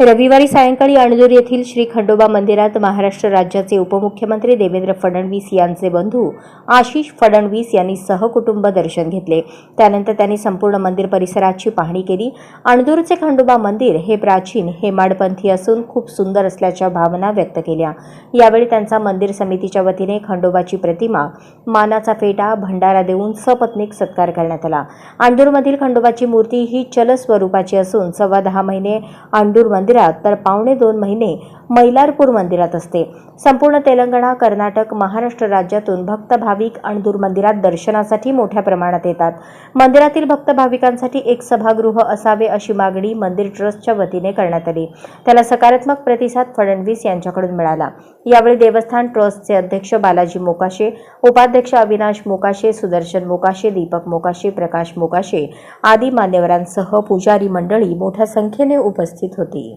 रविवारी सायंकाळी अणदूर येथील श्री खंडोबा मंदिरात महाराष्ट्र राज्याचे उपमुख्यमंत्री देवेंद्र फडणवीस यांचे बंधू आशिष फडणवीस यांनी सहकुटुंब दर्शन घेतले. त्यानंतर त्यांनी संपूर्ण मंदिर परिसराची पाहणी केली. अणदूरचे खंडोबा मंदिर हे प्राचीन हेमाडपंथी असून खूप सुंदर असल्याच्या भावना व्यक्त केल्या. यावेळी त्यांचा मंदिर समितीच्या वतीने खंडोबाची प्रतिमा मानाचा फेटा भंडारा देऊन सपत्नीक सत्कार करण्यात आला. अणदूरमधील खंडोबाची मूर्ती ही चल स्वरूपाची असून सव्वा दहा महिने अणदूर मंदिरात तर पावणे दोन महिने मैलारपूर मंदिरात असते. संपूर्ण तेलंगणा कर्नाटक महाराष्ट्र राज्यातून भक्त भाविक अणदूर मंदिरात दर्शनासाठी मोठ्या प्रमाणात येतात. मंदिरातील भक्त भाविकांसाठी एक सभागृह असावे अशी मागणी मंदिर ट्रस्टच्या वतीने करण्यात आली. त्याला सकारात्मक प्रतिसाद फडणवीस यांच्याकडून मिळाला. यावेळी देवस्थान ट्रस्टचे अध्यक्ष बालाजी मोकाशे उपाध्यक्ष अविनाश मोकाशे सुदर्शन मोकाशे दीपक मोकाशे प्रकाश मोकाशे आदी मान्यवरांसह पुजारी मंडळी मोठ्या संख्येने उपस्थित होती.